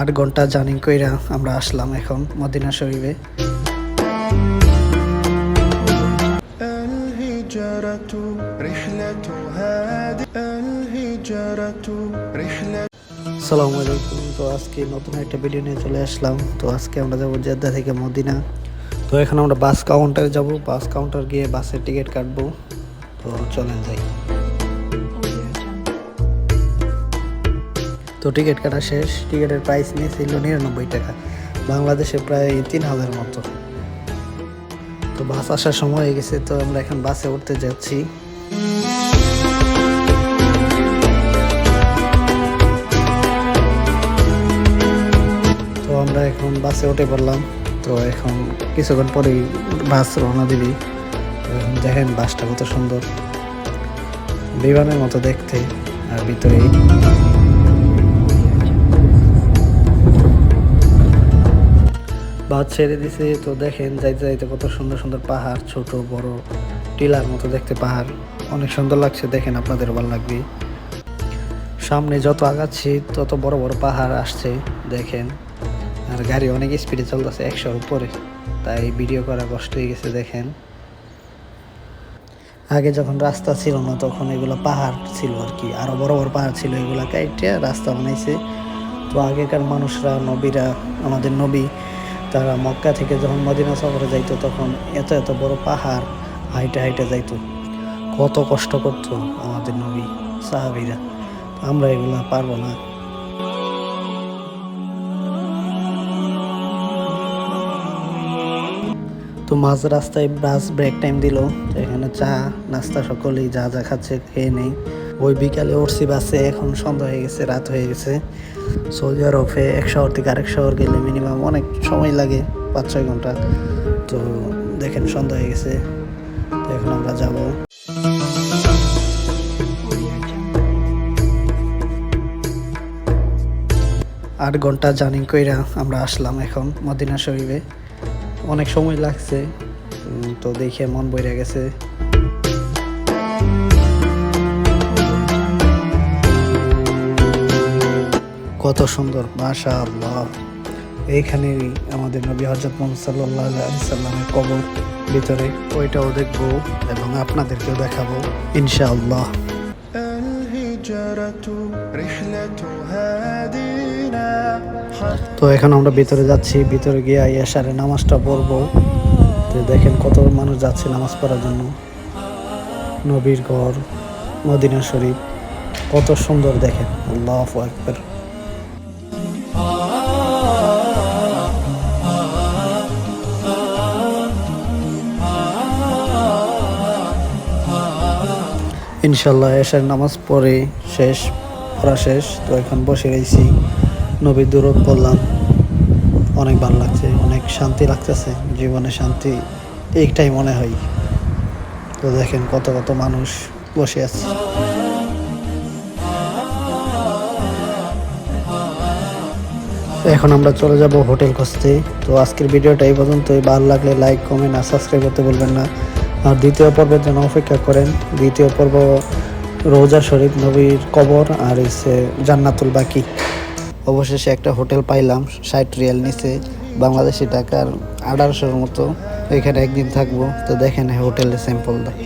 আট ঘণ্টা জার্নি কইরা আমরা আসলাম এখন মদিনা শরীফে। সালামু আলাইকুম। তো আজকে নতুন একটা ভিডিও নিয়ে চলে আসলাম। তো আজকে আমরা যাব জেদ্দা থেকে মদিনা। তো এখানে আমরা বাস কাউন্টারে যাব। বাস কাউন্টার গিয়ে বাসের টিকিট কাটবো। তো চলেন যাই। তো টিকিট কাটা শেষ। টিকিটের প্রাইস নিয়েছিল নিরানব্বই টাকা। বাংলাদেশে প্রায় তিন হাজার মতো। তো বাস আসার সময় হয়ে গেছে, তো আমরা এখন বাসে উঠতে যাচ্ছি। তো আমরা এখন বাসে উঠে পড়লাম। তো এখন কিছুক্ষণ পরেই বাস রওনা দিবি। দেখেন বাসটা কত সুন্দর। বিমানের মতো দেখতে, আর ভিতরে বাস ছেড়ে দিছে। তো দেখেন যাইতে যাইতে কত সুন্দর সুন্দর পাহাড়, ছোট, বড়, টিলার মতো দেখতে পাহাড়। অনেক সুন্দর লাগছে, দেখেন আপনাদের ভালো লাগবে। সামনে যত আগাচ্ছি, তত বড় বড় পাহাড় আসছে, দেখেন। আর গাড়ি অনেক স্পিডে চলতেছে, একশোর উপরে। তাই ভিডিও করা কষ্ট হয়ে গেছে, দেখেন। আগে যখন রাস্তা ছিল না, তখন এগুলো পাহাড় ছিল আর কি। আরও বড় বড় পাহাড় ছিল, এগুলো কাইটে রাস্তা বানাইছে। তো আগেকার মানুষরা, নবীরা, আমাদের নবী তারা মক্কা থেকে যখন মদিনা সফরে যাইতো, তখন এত এত বড় পাহাড়, হাইটে হাইটে যাইতো। কত কষ্ট করতো আমাদের নবী, সাহাবিরা। আমরা এগুলো পারব না। তো মাঝ রাস্তায় বাস ব্রেক টাইম দিল, তো এখানে চা, নাস্তা সকলেই যা যা খাচ্ছে, খেয়ে নেই। ওই বিকালে উঠছি বাসে এখন সন্ধ্যা হয়ে গেছে, রাত হয়ে গেছে। সৌদি আরবে এক শহর থেকে আরেক শহর গেলে মিনিমাম অনেক সময় লাগে, পাঁচ ছয় ঘণ্টা। তো দেখেন সন্ধ্যা হয়ে গেছে, তো এখন আমরা যাব। আট ঘণ্টা জার্নি কইরা আমরা আসলাম এখন মদিনা শরীফে। অনেক সময় লাগছে তো দেখে মন বইরা গেছে। কত সুন্দর মাশা আল্লাহ এইখানেই আমাদের নবী হজরত মোহাম্মদ সাল্লাহ সাল্লামের কবর ভিতরে ওইটাও দেখব এবং আপনাদেরকেও দেখাবো ইনশাআল্লাহ। তো এখন আমরা ভিতরে যাচ্ছি ভিতরে গিয়ে ইয়াসারে নামাজটা পড়ব। তো দেখেন কত মানুষ যাচ্ছে নামাজ পড়ার জন্য। নবীর ঘর মদিনা শরীফ কত সুন্দর দেখেন আল্লাহ আকবর। ইনশাল্লাহ এসার নামাজ পড়ে শেষ, পড়া শেষ, তো এখন বসে রয়েছি। নবী দূরত পড়লাম। অনেক ভালো লাগছে, অনেক শান্তি লাগতেছে, জীবনে শান্তি একটাই মনে হয়। তো দেখেন কত কত মানুষ বসে আছে। এখন আমরা চলে যাব হোটেল খুঁজতে। তো আজকের ভিডিওটা এই পর্যন্তই। ভালো লাগলে লাইক কমেন্ট আর সাবস্ক্রাইব করতে বলবেন না। আর দ্বিতীয় পর্বের জন্য অপেক্ষা করেন। দ্বিতীয় পর্ব রোজা শরীফ নবীর কবর আর ইসে জান্নাতুল বাকি। অবশেষে একটা হোটেল পাইলাম সাইট রিয়াল নিচে, বাংলাদেশি টাকার আঠারোশোর মতো। এখানে একদিন থাকব। তো দেখেন হোটেলের স্যাম্পল দেয়